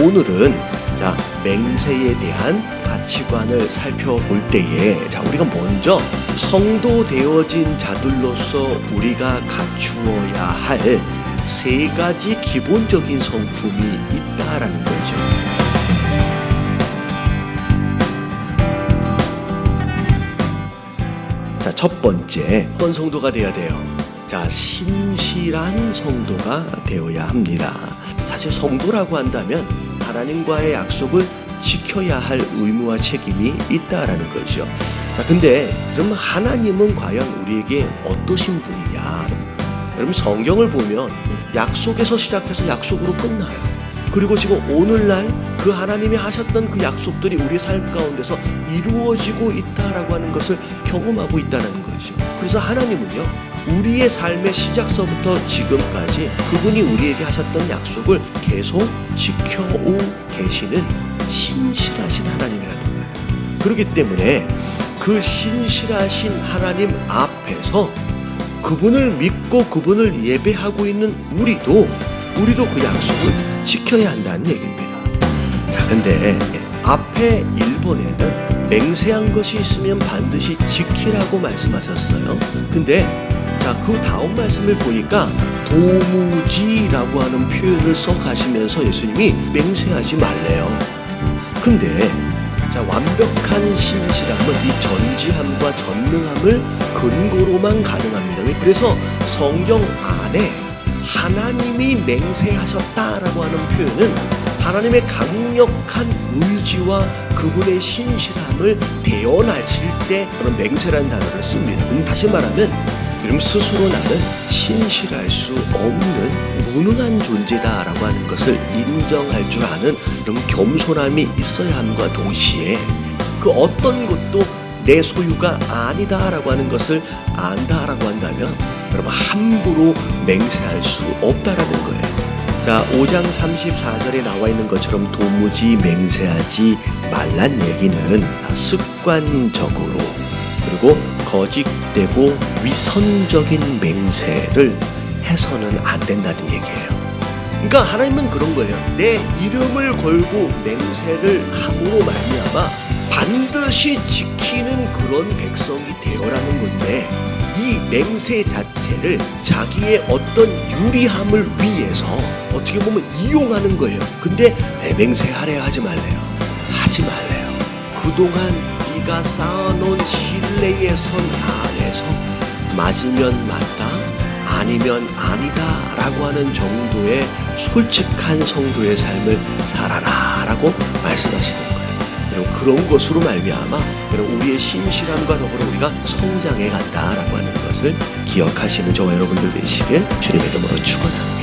오늘은 자 맹세에 대한 가치관을 살펴볼 때에 자 우리가 먼저 성도 되어진 자들로서 우리가 갖추어야 할 세 가지 기본적인 성품이 있다라는 거죠. 자, 첫 번째, 어떤 성도가 되어야 돼요? 자, 신실한 성도가 되어야 합니다. 사실 성도라고 한다면 하나님과의 약속을 지켜야 할 의무와 책임이 있다라는 거죠. 자, 근데 그럼 하나님은 과연 우리에게 어떠신 분이냐? 여러분 성경을 보면 약속에서 시작해서 약속으로 끝나요. 그리고 지금 오늘날 그 하나님이 하셨던 그 약속들이 우리 삶 가운데서 이루어지고 있다라고 하는 것을 경험하고 있다는 거죠. 그래서 하나님은요, 우리의 삶의 시작서부터 지금까지 그분이 우리에게 하셨던 약속을 계속 지켜오 계시는 신실하신 하나님이라는 거예요. 그렇기 때문에 그 신실하신 하나님 앞에서 그분을 믿고 그분을 예배하고 있는 우리도 우리도 그 약속을 지켜야 한다는 얘기입니다. 자, 근데 앞에 1번에는 맹세한 것이 있으면 반드시 지키라고 말씀하셨어요. 근데 자, 그 다음 말씀을 보니까 도무지라고 하는 표현을 써 가시면서 예수님이 맹세하지 말래요. 근데 자, 완벽한 신실함은 이 전지함과 전능함을 근거로만 가능합니다. 그래서 성경 안에 하나님이 맹세하셨다라고 하는 표현은 하나님의 강력한 의지와 그분의 신실함을 대언하실 때 그런 맹세라는 단어를 씁니다. 음, 다시 말하면 그럼 스스로 나는 신실할 수 없는 무능한 존재다라고 하는 것을 인정할 줄 아는 그런 겸손함이 있어야 함과 동시에 그 어떤 것도 내 소유가 아니다라고 하는 것을 안다라고 한다면 여러분 함부로 맹세할 수 없다라는 거예요. 자, 5장 34절에 나와 있는 것처럼 도무지 맹세하지 말란 얘기는 습관적으로 그리고 거짓되고 위선적인 맹세를 해서는 안 된다는 얘기예요. 그러니까 하나님은 그런 거예요. 내 이름을 걸고 맹세를 함으로 말미암아 반드시 지키는 그런 백성이 되어라는 건데 이 맹세 자체를 자기의 어떤 유리함을 위해서 어떻게 보면 이용하는 거예요. 근데 내 맹세하래요 하지 말래요. 하지 말래요. 그동안 네가 쌓아놓은 신뢰의 선 안에서 맞으면 맞다 아니면 아니다 라고 하는 정도의 솔직한 성도의 삶을 살아라 라고 말씀하시는 거예요. 여러분 그런 것으로 말미암아 여러분 우리의 신실함과 더불어 우리가 성장해 간다라고 하는 것을 기억하시는 저와 여러분들 되시길 주님의 이름으로 축원합니다.